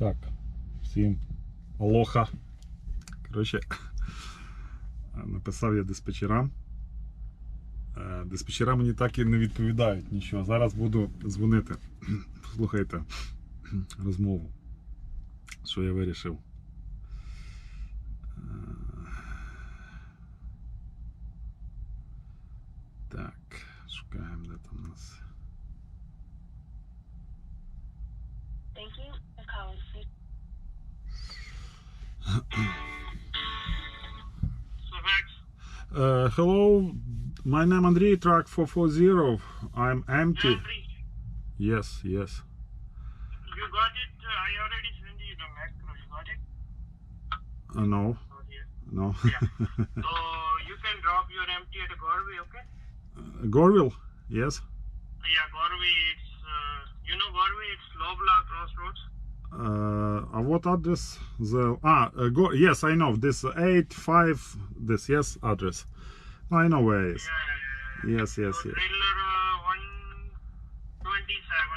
Так, всім алоха. Коротше, написав я диспетчерам. Е, Диспетчера мені так і не відповідають нічого. Зараз буду дзвонити. Слухайте розмову. Що я вирішив. Hello, my name Andrei, track 440. I'm empty. Jeffrey, Yes, yes. you got it? Uh, I already sent you the macro. You got it? Uh, no, Oh, yeah. no. So you can drop your empty at Gorway, okay? Gorville? Yes. Yeah, Gorway. It's uh, you know Gorway. It's Lobla Crossroads. Uh, uh, what address? The ah, uh, go. Yes, I know this eight five. This yes address. I know where it is. Yeah, yeah, yeah. Yes, yes, So yes. trailer uh, 127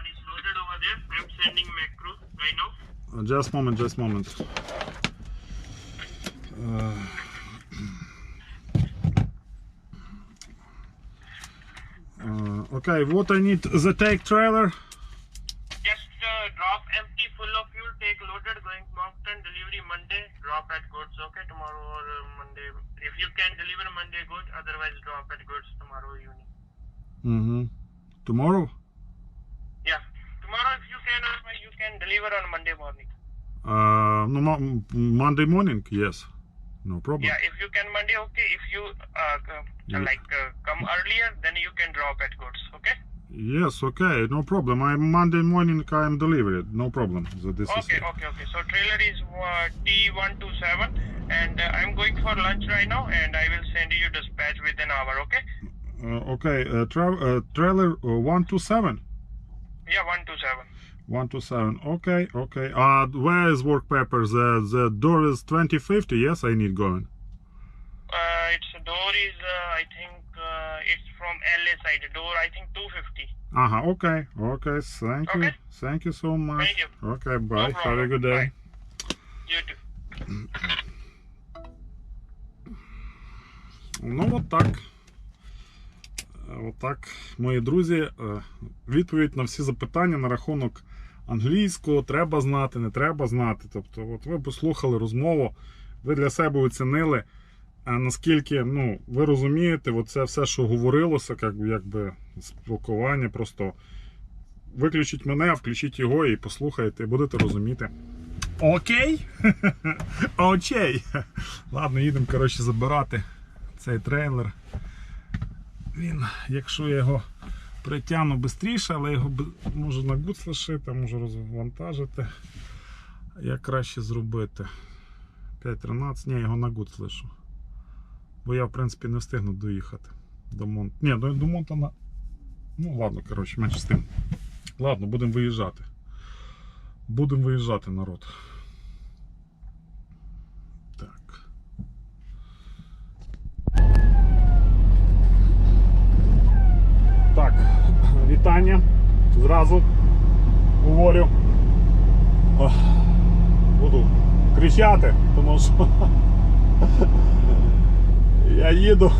is loaded over there. I'm sending macro right now. Uh, just moment, just moment. Uh, uh, okay, what I need? Is the take trailer. Just uh, drop empty, full of fuel. Take loaded, going Moncton. Delivery Monday. Drop at goods. Okay, tomorrow or uh, Monday. If you can deliver Monday, good. Otherwise, drop at goods tomorrow evening. Mm-hmm. Tomorrow. Yeah. Tomorrow, if you can, uh, you can deliver on Monday morning. Uh, no, mo- Monday morning. Yes, no problem. Yeah, if you can Monday, okay. If you uh, Yeah. like uh, come earlier, then you can drop at goods. Okay. Yes, okay, no problem. I Monday morning I am delivered. No problem. So this Okay, is okay, okay. So trailer is uh, T127, and uh, I'm going for lunch right now, and I will send you dispatch within hour. Okay. uh, okay. Uh, tra- uh, trailer uh, one two seven. Yeah, 127. One two seven. Okay, okay. Uh, where is work paper? The the door is twenty fifty. Yes, I need going. Uh, its door is, uh, I think, it's from LA side. Door, I think, 250. Uh huh. Okay, okay. Thank you. Thank you so much. Thank you. Okay. Bye. Have a good day. Bye. You too. Ну, от так. Е, Отак, мої друзі, е, відповідь на всі запитання на рахунок англійського треба знати, не треба знати. Тобто, от ви послухали розмову, ви для себе оцінили, наскільки ну, ви розумієте, оце все, що говорилося, як, якби спілкування, просто виключіть мене, включіть його і послухайте, і будете розуміти. Окей? Окей. Ладно, їдемо, коротше, забирати цей трейлер. Він, якщо я його притягну швидше, але його можу на гуц лишити, можу розвантажити. Як краще зробити? 5.13, ні, його на гуц лишу. Бо я, в принципі, не встигну доїхати до Монт. Ні, до, до Монтана. Ну, ладно, коротше, менше з тим. Ладно, будемо виїжджати. Будемо виїжджати, народ. Так. Так, вітання. Зразу говорю. Буду кричати, тому що я їду.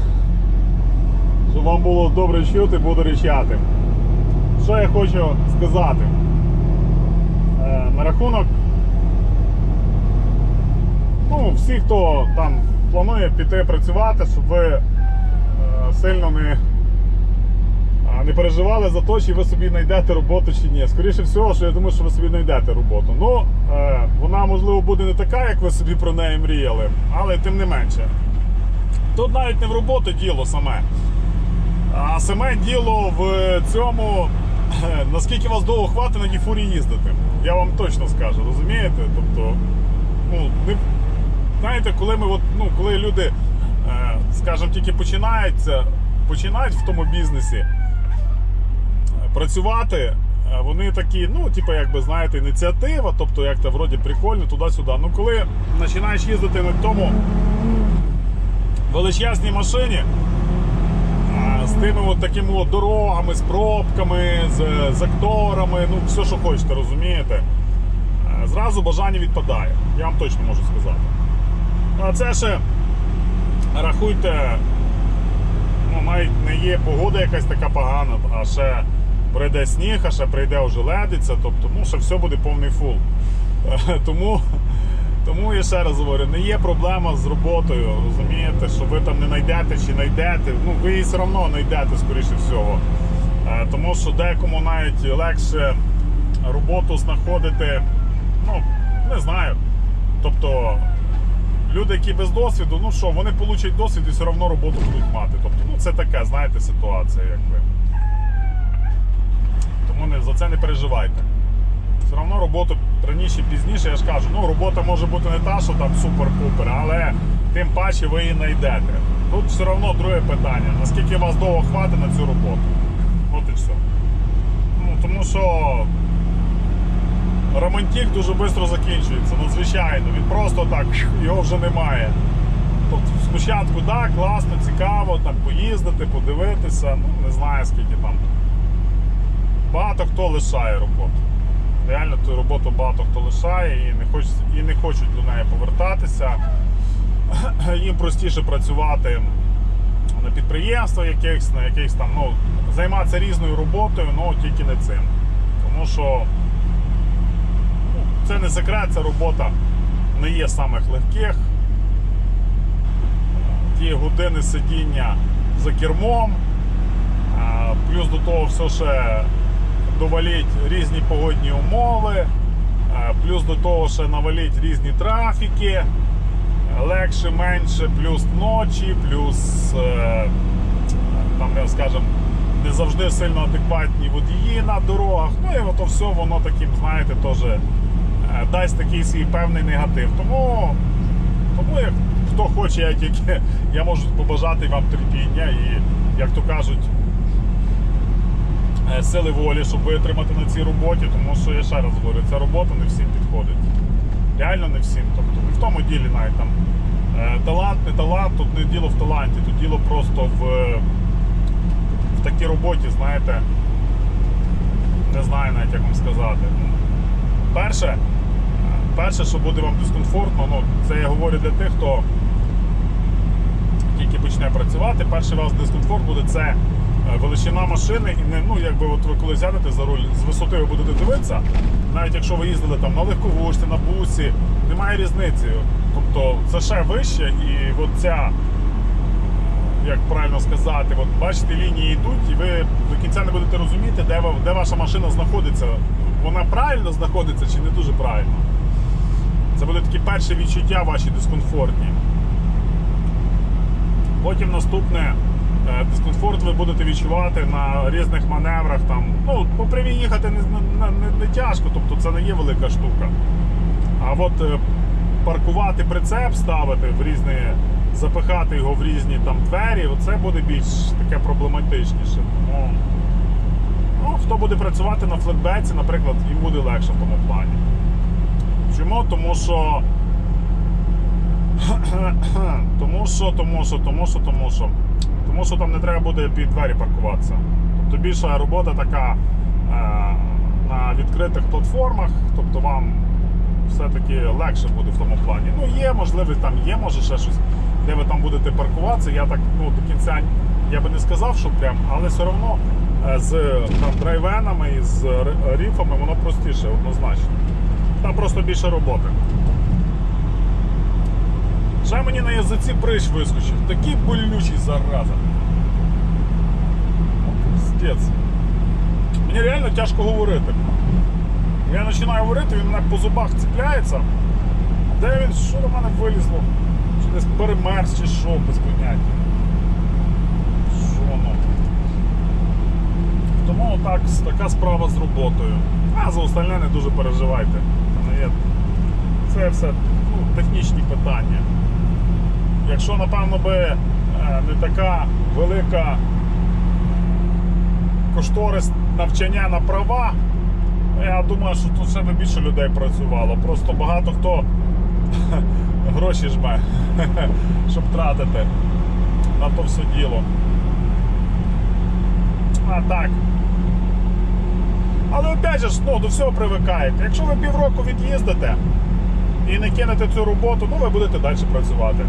Щоб вам було добре чути, буду кричати. Що я хочу сказати? Е, на рахунок. Ну, всі, хто там планує піти працювати, щоб ви е, сильно не не переживали за те, чи ви собі знайдете роботу чи ні. Скоріше всього, що я думаю, що ви собі знайдете роботу. Ну, е, вона, можливо, буде не така, як ви собі про неї мріяли, але тим не менше. Тут навіть не в роботу діло саме. А саме діло в цьому, наскільки вас довго хватить на тій їздити. Я вам точно скажу, розумієте? Тобто, ну, не, знаєте, коли ми от, ну, коли люди, е, скажімо, тільки починаються, починають в тому бізнесі е, працювати, е, вони такі, ну, типу, якби знаєте, ініціатива, тобто як то вроді прикольно, туди-сюди. Ну, коли починаєш їздити на тому величезній машині. З тими от такими от дорогами, з пробками, з, з акторами, ну все, що хочете, розумієте. зразу бажання відпадає. Я вам точно можу сказати. А це ще рахуйте, ну, навіть не є погода якась така погана, а ще прийде сніг, а ще прийде ожеледиця, тобто ну, ще все буде повний фул. Е, Тому, тому я ще раз говорю, не є проблема з роботою, розумієте, що ви там не знайдете чи знайдете. Ну, ви її все одно знайдете, скоріше всього. Е, Тому що декому навіть легше роботу знаходити, ну, не знаю. Тобто люди, які без досвіду, ну що, вони получать досвід і все одно роботу будуть мати. Тобто, ну це таке, знаєте, ситуація, якби. Тому не, за це не переживайте. Все одно роботу раніше, пізніше, я ж кажу, ну робота може бути не та, що там супер-пупер, але тим паче ви її знайдете. Тут все одно друге питання. Наскільки вас довго хватить на цю роботу? От і все. Ну, тому що романтик дуже швидко закінчується. Ну, звичайно, він просто так, його вже немає. Тобто спочатку, так, класно, цікаво, там поїздити, подивитися, ну не знаю скільки там. Багато хто лишає роботу. Реально ту роботу багато хто лишає і не хочуть, і не хочуть до неї повертатися. Їм простіше працювати на підприємствах якихось, на якихось там, ну, займатися різною роботою, ну тільки не цим. Тому що ну, це не секрет, ця робота не є самих легких. Ті години сидіння за кермом, плюс до того все ще доваліть різні погодні умови, плюс до того ще наваліть різні трафіки, легше, менше, плюс ночі, плюс е, там, я скажем, не завжди сильно адекватні водії на дорогах. Ну і ото все воно таким, знаєте, теж е, дасть такий свій певний негатив. Тому, тому як хто хоче, я тільки я можу побажати вам терпіння і, як то кажуть, е, сили волі, щоб витримати на цій роботі, тому що я ще раз говорю, ця робота не всім підходить. Реально не всім. Тобто не в тому ділі навіть там е, талант, не талант, тут не діло в таланті, тут діло просто в, е, в такій роботі, знаєте, не знаю навіть як вам сказати. Перше, е, перше, що буде вам дискомфортно, ну, це я говорю для тих, хто тільки почне працювати. Перший вас дискомфорт буде це е, величина машини, і не ну якби от ви коли сядете за руль з висоти ви будете дивитися, навіть якщо ви їздили там на легковушці, на бусі, немає різниці. Тобто це ще вище, і от ця, як правильно сказати, от бачите, лінії йдуть, і ви до кінця не будете розуміти, де, де ваша машина знаходиться. Вона правильно знаходиться чи не дуже правильно. Це будуть такі перші відчуття ваші дискомфортні. Потім наступне е, дискомфорт ви будете відчувати на різних маневрах. Там, ну, по прямій їхати не, не, не, не тяжко, тобто це не є велика штука. А от е, паркувати прицеп, ставити в різні, запихати його в різні там двері, це буде більш таке проблематичніше. Тому ну, хто буде працювати на флетбеці, наприклад, їм буде легше в тому плані. Чому? Тому що тому що, тому що, тому що, тому що. Тому що там не треба буде під двері паркуватися. Тобто більша робота така е, на відкритих платформах, тобто вам все-таки легше буде в тому плані. Ну, є, можливо, там є, може ще щось, де ви там будете паркуватися. Я так ну, до кінця я би не сказав, що прям, але все одно е, з там, драйвенами і з ріфами воно простіше, однозначно. Там просто більше роботи. Ще мені на язиці прищ вискочив. Такий болючий зараза. Пиздець. Мені реально тяжко говорити. Я починаю говорити, він мене по зубах цепляється. Де він, що до мене вилізло? Чи десь перемерз, чи що, без поняття. Що воно? Тому так, така справа з роботою. А за остальне не дуже переживайте. Це все ну, технічні питання. Якщо, напевно, би е, не така велика кошторис навчання на права, я думаю, що тут ще би більше людей працювало. Просто багато хто гроші жме, щоб тратити на то все діло. А так. Але опять же, ну, до всього привикаєте. Якщо ви півроку від'їздите і не кинете цю роботу, ну ви будете далі працювати.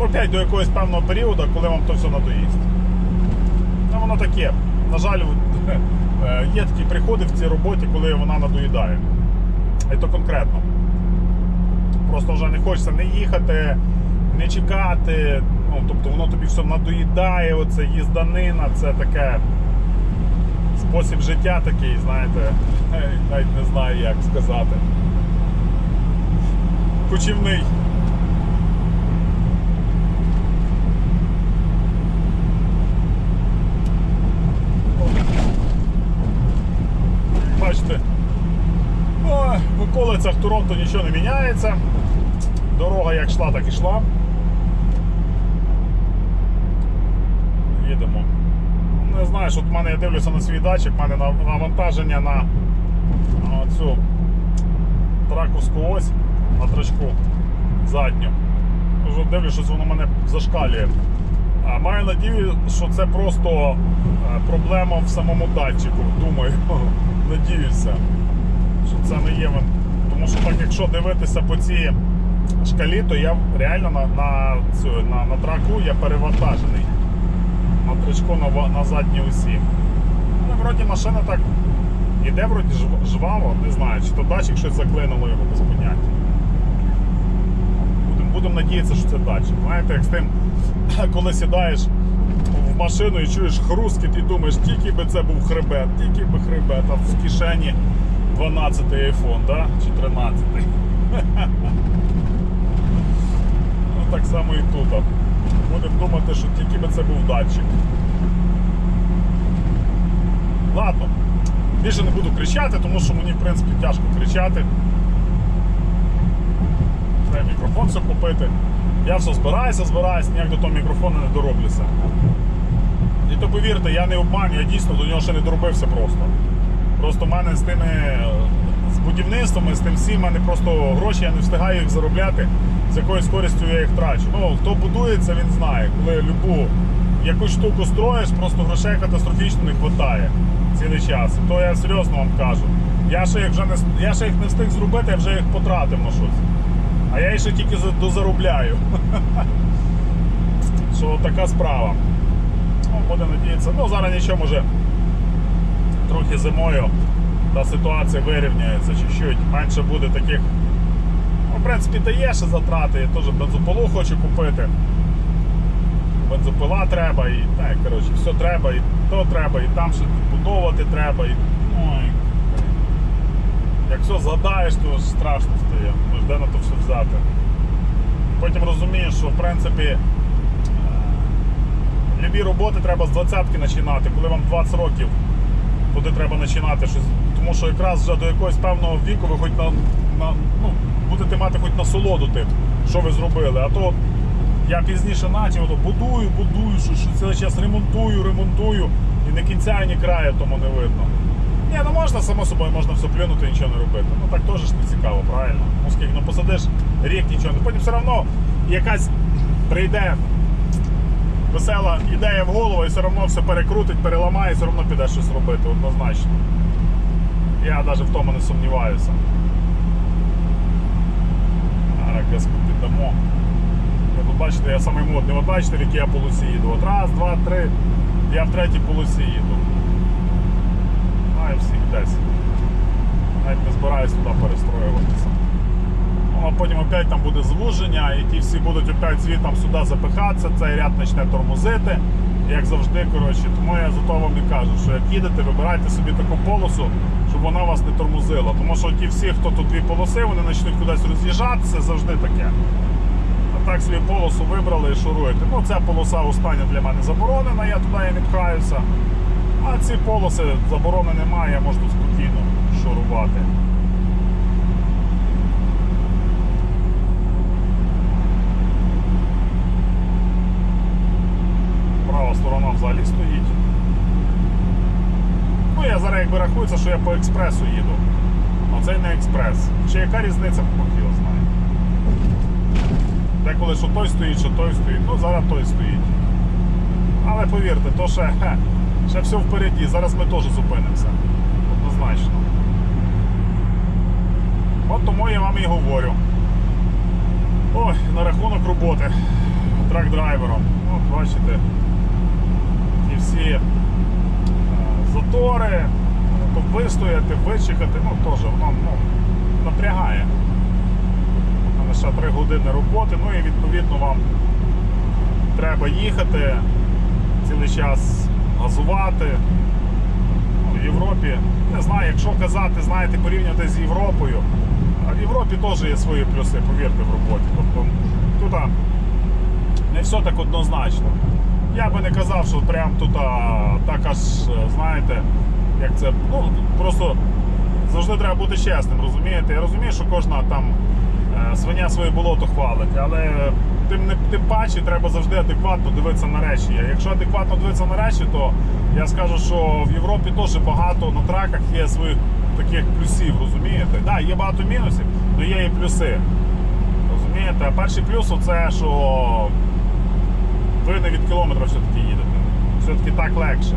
Опять до якогось певного періоду, коли вам то все надоїсть. Ну, воно таке. На жаль, е, є такі приходи в цій роботі, коли вона надоїдає. І то конкретно. Просто вже не хочеться не їхати, не чекати. Ну, тобто воно тобі все надоїдає, оце їзданина, це таке спосіб життя такий, знаєте, навіть не знаю, як сказати. Кочівний. Бачите, в околицях Торонто нічого не міняється. Дорога як йшла, так і йшла. Їдемо. Не знаєш, от в мене я дивлюся на свій датчик, в мене навантаження на, цю траковську ось на трачку задню. Вже дивлюсь, що воно мене зашкалює. А маю надію, що це просто е, проблема в самому датчику. Думаю, надіюся, що це не є. Тому що так, якщо дивитися по цій шкалі, то я реально на, на, цю, на, на траку я перевантажений. На тричку на, на задній осі. Але вроді машина так іде вроді жваво, не знаю, чи то датчик щось заклинуло його без поняття. Будемо будем надіятися, що це датчик. Знаєте, як з тим, коли сідаєш в машину і чуєш хрускіт і думаєш, тільки би це був хребет, тільки би хребет, а в кишені 12 iPhone, да? чи 13. Ну, так само і тут. Будемо думати, що тільки би це був датчик. Ладно, більше не буду кричати, тому що мені в принципі тяжко кричати. Треба мікрофон все купити. Я все збираюся, збираюся, ніяк до того мікрофону не дороблюся. І то повірте, я не обманю, я дійсно до нього ще не доробився просто. Просто в мене з тими з будівництвами, з тим всім, в мене просто гроші, я не встигаю їх заробляти, з якою користю я їх трачу. Ну, хто будується, він знає, коли любу якусь штуку строїш, просто грошей катастрофічно не вистачає цілий час. То я серйозно вам кажу. Я ще їх вже не я ще їх не встиг зробити, я вже їх потратив на щось. А я ще тільки дозаробляю. Що така справа. Ну, буде надіятися. Ну, зараз нічого може трохи зимою та ситуація вирівняється чуть-чуть. Менше буде таких. Ну, в принципі, та є ще затрати. Я теж бензопилу хочу купити. Бензопила треба і так, коротше, все треба, і то треба, і там ще будовувати треба. І, ну, і, як все згадаєш, то страшно стає. Де на то все взяти. Потім розумієш, що в принципі е, любі роботи треба з двадцятки починати, коли вам 20 років, туди треба починати щось. Тому що якраз вже до якогось певного віку ви хоч на, на ну, будете мати хоч насолоду тим, що ви зробили. А то я пізніше почав, то будую, будую, що, що цілий час ремонтую, ремонтую, і ні кінця, і ні краю тому не видно. Ні, ну можна, само собою, можна все плюнути і нічого не робити. Ну так теж ж не цікаво, правильно? Ну скільки ну посадиш рік нічого. Ну потім все одно якась прийде весела ідея в голову і все одно все перекрутить, переламає, і все одно піде щось робити, однозначно. Я навіть в тому не сумніваюся. Газку піддамо. Ви тут бачите, я самий модний. От бачите, в якій я полосі їду. От раз, два, три. Я в третій полосі їду. Десь. Навіть не збираюсь туди перестроюватися. Ну, а потім опять там буде звуження, і ті всі будуть опять звітом сюди запихатися, цей ряд почне тормозити. Як завжди, коротше, тому я за того вам і кажу, що як їдете, вибирайте собі таку полосу, щоб вона вас не тормозила. Тому що ті всі, хто тут дві полоси, вони почнуть кудись роз'їжджатися, завжди таке. А так собі полосу вибрали і шуруєте. Ну, ця полоса остання для мене заборонена, я туди і не пхаюся. А ці полоси заборони немає, я можу тут спокійно шурувати. Права сторона взагалі стоїть. Ну, я зараз якби рахується, що я по експресу їду. А це не експрес. Чи яка різниця, Бог його знає. Деколи що той стоїть, що той стоїть. Ну, зараз той стоїть. Але повірте, то ще, Ще все впереді. Зараз ми теж зупинимося. Однозначно. От тому я вам і говорю. Ой, на рахунок роботи трак-драйвером. От бачите, ті всі е, затори, ну, то вистояти, вичекати, ну теж воно ну, напрягає. У ще 3 години роботи, ну і відповідно вам треба їхати цілий час газувати. В Європі, не знаю, якщо казати, знаєте, порівняти з Європою, а в Європі теж є свої плюси, повірте, в роботі. Тобто тут не все так однозначно. Я би не казав, що прям тут так аж, знаєте, як це, ну, просто завжди треба бути чесним, розумієте? Я розумію, що кожна там свиня своє болото хвалить, але тим, не, тим паче треба завжди адекватно дивитися на речі. Якщо адекватно дивитися на речі, то я скажу, що в Європі теж багато на траках є своїх таких плюсів, розумієте? Так, да, є багато мінусів, але є і плюси. Розумієте? Перший плюс це, що ви не від кілометра все-таки їдете. Все-таки так легше.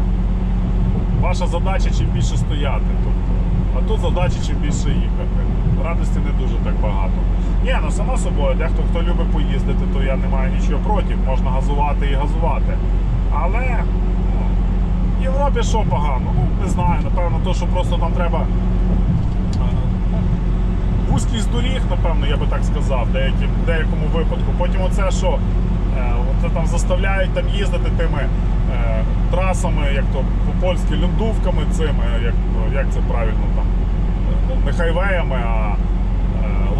Ваша задача чим більше стояти. Тобто, а тут задача чим більше їхати. Радості не дуже так багато. Ні, ну само собою, дехто хто любить поїздити, то я не маю нічого проти. Можна газувати і газувати. Але ну, в Європі що погано? Ну, не знаю, напевно, то, що просто там треба. е, ну, Вузькість доріг, напевно, я би так сказав, в деякому випадку. Потім оце, що е, оце там заставляють там їздити тими е, трасами, як то по-польськи, люндувками цими, як, як це правильно там, е, не хайвеями, а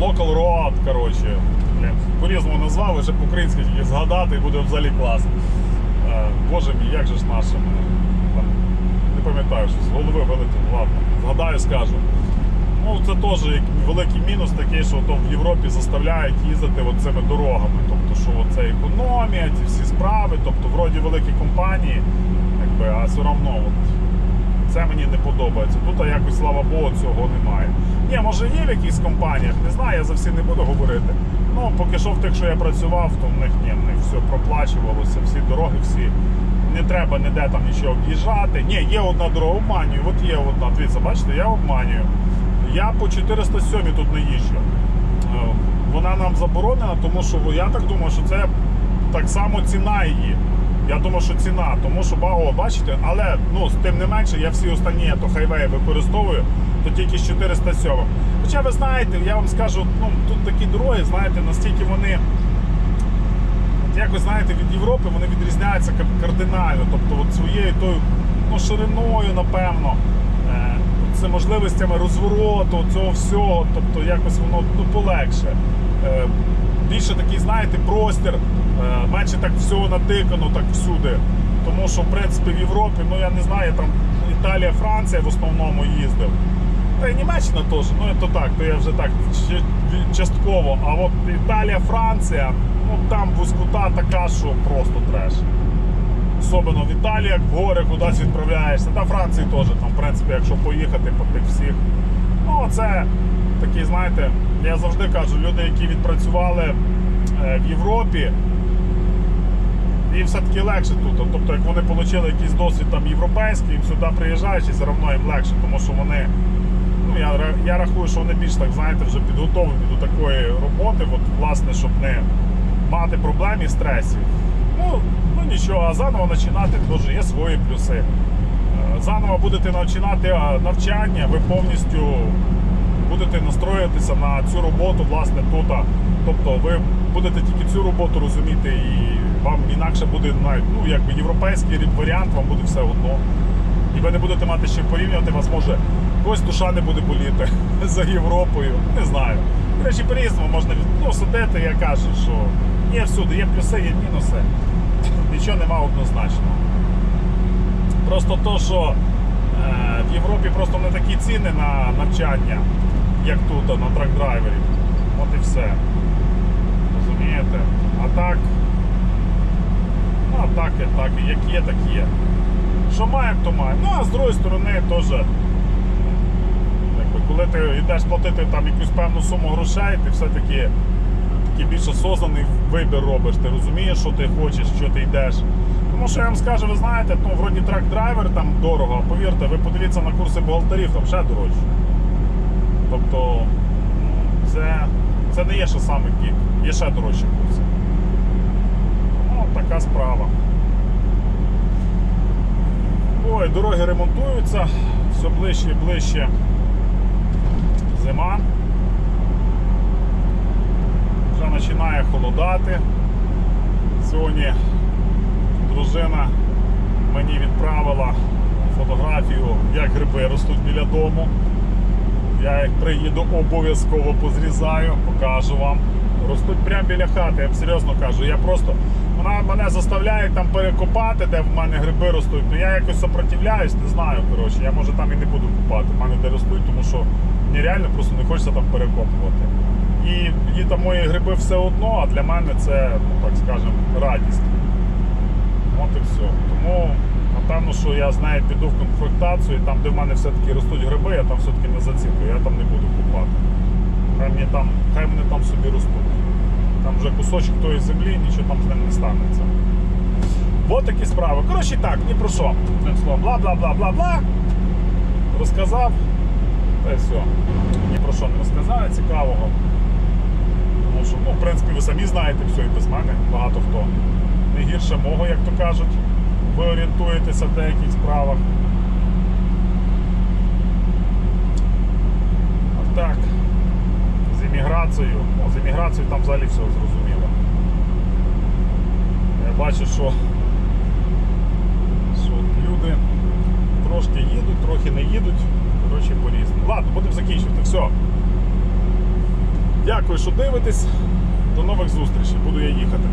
local road, коротше. По-різному назвали, вже по-українськи тільки згадати і буде взагалі клас. Е, Боже мій, як же ж нашим. Не пам'ятаю, що з голови вилетіло, ладно, згадаю, скажу. Ну, це теж великий мінус такий, що то в Європі заставляють їздити цими дорогами. Тобто, що це економія, ці всі справи, тобто вроді великі компанії, якби, а все одно от, це мені не подобається. Тут якось, слава Богу, цього немає. Ні, може є в якихось компаніях, не знаю, я за всі не буду говорити. Ну, поки що в тих, що я працював, то в них ні, в них все проплачувалося, всі дороги, всі. Не треба ніде там нічого об'їжджати. Ні, є одна дорога, обманюю. От є одна. Дивіться, бачите, я обманюю. Я по 407 тут не їжджу. Е, Вона нам заборонена, тому що я так думаю, що це так само ціна її. Я думаю, що ціна, тому що багато, бачите, але ну, тим не менше, я всі останні то хайвеї використовую, то тільки з 407. Хоча ви знаєте, я вам скажу, ну тут такі дороги, знаєте, настільки вони от якось знаєте, від Європи вони відрізняються кардинально. Тобто от своєю тою ну, шириною, напевно, е, це можливостями розвороту, цього всього, тобто якось воно ну, полегше. Е, Більше такий, знаєте, простір, е, менше так всього натикано, так всюди. Тому що, в принципі, в Європі, ну я не знаю, там Італія, Франція в основному їздив. Та Німеччина теж, ну то так, то я вже так частково. А от Італія, Франція, ну там вузькота така, що просто треш. Особливо в Італії, як в гори кудись відправляєшся. Та Франції теж, там, в принципі, якщо поїхати по тих всіх. Ну, це такі, знаєте, я завжди кажу, люди, які відпрацювали е, в Європі, їм все-таки легше тут. Тобто, як вони отримали якийсь досвід там європейський, їм сюди приїжджаючи, все одно їм легше, тому що вони. Ну, я, я рахую, що вони більш так, знаєте, вже підготовлені до такої роботи, от, власне, щоб не мати проблем і стресів. Ну, ну нічого, а заново починати теж є свої плюси. Е, Заново будете починати навчання, ви повністю будете настроїтися на цю роботу, власне, тут. Тобто ви будете тільки цю роботу розуміти, і вам інакше буде навіть, ну, якби європейський варіант, вам буде все одно. І ви не будете мати чим порівнювати, вас може когось душа не буде боліти за Європою. Не знаю. До речі, по-різному можна ну, судити, я кажу, що є всюди, є плюси, є мінуси. Нічого нема однозначного. Просто то, що е, в Європі просто не такі ціни на навчання, як тут, на трак-драйверів. От і все. Розумієте? А так. Ну, а так, і так, як є, так є. Що маємо, то маємо. Ну, а з другої сторони, теж, коли ти йдеш платити там якусь певну суму грошей, ти все-таки такий більш осознаний вибір робиш. Ти розумієш, що ти хочеш, що ти йдеш. Тому що я вам скажу, ви знаєте, ну, вроді трак-драйвер там дорого, а повірте, ви подивіться на курси бухгалтерів, там ще дорожче. Тобто, ну, це, це не є ще саме пік, є ще дорожчі курси. Ну, така справа. Ой, дороги ремонтуються, все ближче і ближче зима. Вже починає холодати. Сьогодні дружина мені відправила фотографію, як гриби ростуть біля дому. Я як приїду, обов'язково позрізаю, покажу вам. Ростуть прямо біля хати, я вам серйозно кажу. Я просто вона мене заставляє там перекопати, де в мене гриби ростуть. Ну я якось сопротивляюсь, не знаю. Коротше, я може там і не буду купати. В мене де ростуть, тому що мені реально просто не хочеться там перекопувати. І їй там мої гриби все одно, а для мене це, ну так скажемо, радість. От і все. Тому напевно, що я з нею піду в конфронтацію, і там, де в мене все-таки ростуть гриби, я там все-таки не зацікую, я там не буду купати. Хай мені там, хай вони там собі ростуть. Там вже кусочок тої землі, нічого там з ним не станеться. От такі справи. Коротше так, ні про що. Бла-бла-бла-бла-бла. Розказав. Та й все. Ні про що не розказав, цікавого. Тому що, ну, в принципі, ви самі знаєте все і без мене, багато хто. Не гірше мого, як то кажуть. Ви орієнтуєтеся в деяких справах. А так, з імміграцією. Ну, з імміграцією там взагалі все зрозуміло. Я бачу, що, що люди трошки їдуть, трохи не їдуть. Коротше, по-різному. Ладно, будемо закінчувати. Все. Дякую, що дивитесь. До нових зустрічей. Буду я їхати.